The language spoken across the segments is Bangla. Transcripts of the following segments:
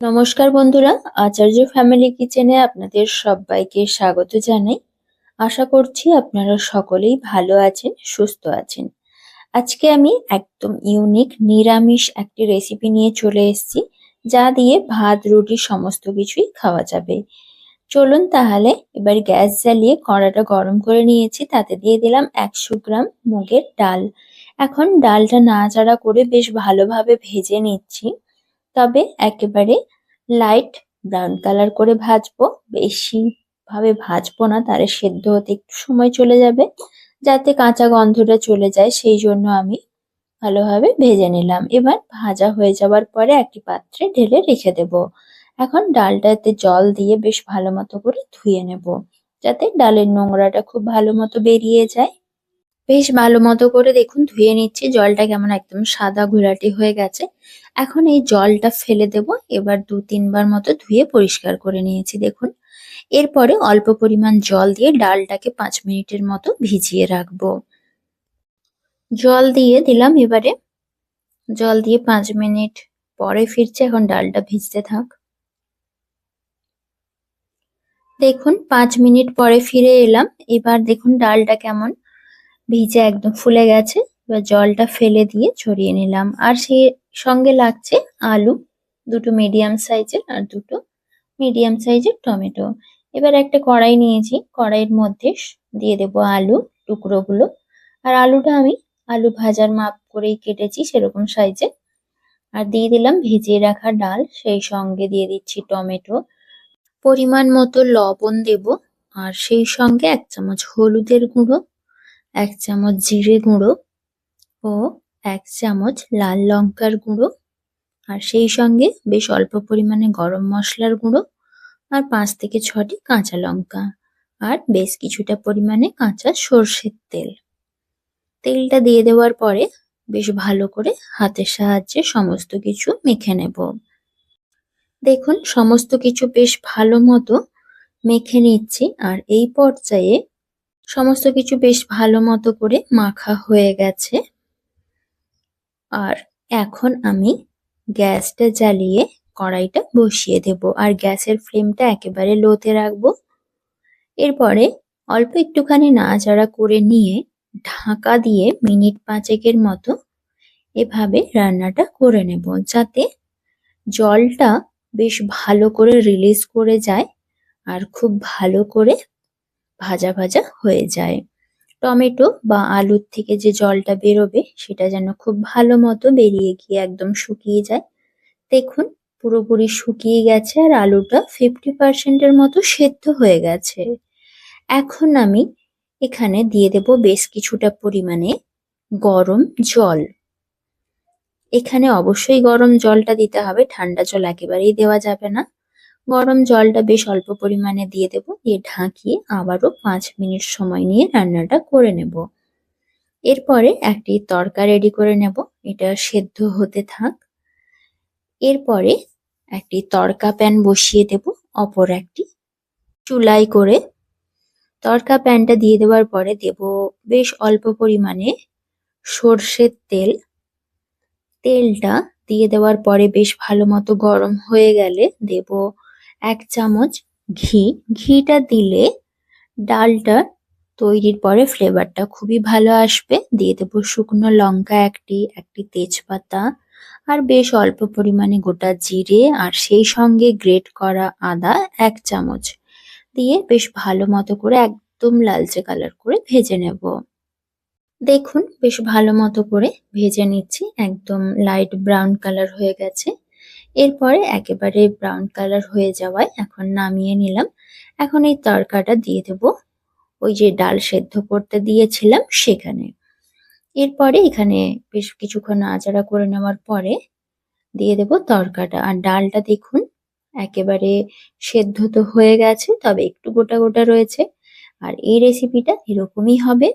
নমস্কার বন্ধুরা, আচার্য ফ্যামিলি কিচেনে আপনাদের সবাইকে স্বাগত জানাই। আশা করছি আপনারা সকলেই ভালো আছেন, সুস্থ আছেন। আজকে আমি একদম ইউনিক নিরামিষ একটি রেসিপি নিয়ে চলে এসেছি, যা দিয়ে ভাত, রুটি, সমস্ত কিছুই খাওয়া যাবে। চলুন তাহলে এবার গ্যাস জ্বালিয়ে কড়াটা গরম করে নিয়েছি, তাতে দিয়ে দিলাম একশো গ্রাম মুগের ডাল। এখন ডালটা নাড়াচাড়া করে বেশ ভালোভাবে ভেজে নিচ্ছি। তবে একেবারে লাইট ব্রাউন কালার করে ভাজবো। বেশি ভাবে ভাজবো না তারে সেদ্ধ হতে একটু সময় চলে যাবে। যাতে কাঁচা গন্ধটা চলে যায়, সেই জন্য আমি ভালোভাবে ভেজে নিলাম। এবার ভাজা হয়ে যাওয়ার পরে একটি পাত্রে ঢেলে রেখে দেব। এখন ডালটাতে জল দিয়ে বেশ ভালো মতো করে ধুয়ে নেব। যাতে ডালের নোংরাটা খুব ভালো মতো বেরিয়ে যায়। বেশ ভালো মতো করে দেখুন, ধুয়ে নিচ্ছি। জলটা কেমন একদম সাদা ঘোলাটে হয়ে গেছে। এখন এই জলটা ফেলে দেব। এবার দু তিনবার মতো ধুয়ে পরিষ্কার করে নিয়েছি, দেখুন। এরপরে অল্প পরিমাণ জল দিয়ে ডালটাকে পাঁচ মিনিটের মতো ভিজিয়ে রাখব। জল দিয়ে দিলাম এবারে। জল দিয়ে পাঁচ মিনিট পরে ফিরছে, এখন ডালটা ভিজতে থাক। দেখুন, পাঁচ মিনিট পরে ফিরে এলাম। এবার দেখুন, ডালটা কেমন ভিজে একদম ফুলে গেছে। এবার জলটা ফেলে দিয়ে ছড়িয়ে নিলাম। আর সেই সঙ্গে লাগছে আলু। দুটো মিডিয়াম সাইজের আর দুটো মিডিয়াম সাইজের টমেটো। এবার একটা কড়াই নিয়েছি। কড়াইয়ের মধ্যে দিয়ে দেব আলু, টুকরোগুলো। আর আলুটা আমি আলু ভাজার মাপ করেই কেটেছি সেরকম সাইজে আর দিয়ে দিলাম ভিজিয়ে রাখা ডাল। সেই সঙ্গে দিয়ে দিচ্ছি টমেটো। পরিমাণ মতো লবণ দেব। আর সেই সঙ্গে এক চামচ হলুদের গুঁড়ো। এক চামচ জিরে গুঁড়ো ও এক চামচ লাল লঙ্কার গুঁড়ো। আর সেই সঙ্গে বেশ অল্প পরিমাণে গরম মশলার গুঁড়ো আর পাঁচ থেকে ছটি কাঁচা লঙ্কা আর বেশ কিছুটা পরিমাণে কাঁচা সর্ষের তেল। তেলটা দিয়ে দেওয়ার পরে বেশ ভালো করে হাতের সাহায্যে সমস্ত কিছু মেখে নেব। দেখুন, সমস্ত কিছু বেশ ভালো মতো মেখে নিচ্ছি আর এই পর্যায়ে সমস্ত কিছু বেশ ভালো মতো করে মাখা হয়ে গেছে। আর এখন আমি গ্যাসটা জ্বালিয়ে কড়াইটা বসিয়ে দেব। আর গ্যাসের ফ্লেমটা একেবারে লোতে রাখব। এরপরে অল্প একটুখানি নাড়াচাড়া করে নিয়ে ঢাকা দিয়ে মিনিট পাঁচেকের মতো এভাবে রান্নাটা করে নেব যাতে জলটা বেশ ভালো করে রিলিজ করে যায় আর খুব ভালো করে ভাজা ভাজা হয়ে যায়। টমেটো বা আলুর থেকে যে জলটা বেরোবে, সেটা যেন খুব ভালো মতো বেরিয়ে গিয়ে একদম শুকিয়ে যায়। দেখুন, পুরোপুরি শুকিয়ে গেছে আর আলুটা ফিফটি পার্সেন্টের মতো সেদ্ধ হয়ে গেছে। এখন আমি এখানে দিয়ে দেব বেশ কিছুটা পরিমাণে গরম জল। এখানে অবশ্যই গরম জলটা দিতে হবে, ঠান্ডা জল একেবারেই দেওয়া যাবে না। গরম জলটা বেশ অল্প পরিমাণে দিয়ে দেব, দিয়ে ঢাকিয়ে আবারও পাঁচ মিনিট সময় নিয়ে রান্নাটা করে নেব। এরপরে একটি তরকা রেডি করে নেব, এটা সেদ্ধ হতে থাক। এরপরে একটি তরকা প্যান বসিয়ে দেব, অপর একটি চুলাই করে। তরকা প্যানটা দিয়ে দেওয়ার পরে দেব বেশ অল্প পরিমাণে সর্ষের তেল। তেলটা দিয়ে দেওয়ার পরে বেশ ভালো মতো গরম হয়ে গেলে দেব এক চামচ ঘি। ঘিটা দিলে ডালটা তৈরির পরে ফ্লেভারটা খুবই ভালো আসবে। দিয়ে দেবো শুকনো লঙ্কা একটি একটি তেজপাতা আর বেশ অল্প পরিমাণে গোটা জিরে আর সেই সঙ্গে গ্রেট করা আদা এক চামচ। দিয়ে বেশ ভালো মতো করে একদম লালচে কালার করে ভেজে নেব। দেখুন, বেশ ভালো মতো করে ভেজে নিচ্ছি। একদম লাইট ব্রাউন কালার হয়ে গেছে। এরপরে একেবারে ব্রাউন কালার হয়ে যাওয়ায় এখন নামিয়ে নিলাম। এখন এই তরকাটা দিয়ে দেব। ওই যে ডাল সেদ্ধ করতে দিয়েছিলাম সেখানে। এরপরে এখানে বেশ কিছুক্ষণ আচারা করে নেওয়ার পরে দিয়ে দেব তরকাটা। আর ডালটা দেখুন, একেবারে সেদ্ধ তো হয়ে গেছে, তবে একটু গোটা গোটা রয়েছে। আর এই রেসিপিটা এরকমই হবে।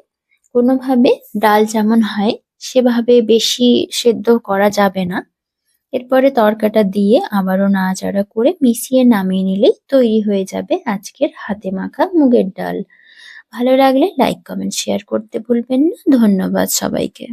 কোনোভাবে ডাল যেমন হয়, সেভাবে বেশি সেদ্ধ করা যাবে না। এরপরে তরকাটা দিয়ে আবারও নাড়াচাড়া করে মিশিয়ে নামিয়ে নিলেই তৈরি হয়ে যাবে আজকের হাতে মাখা মুগের ডাল। ভালো লাগলে লাইক কমেন্ট শেয়ার করতে ভুলবেন না। ধন্যবাদ সবাইকে।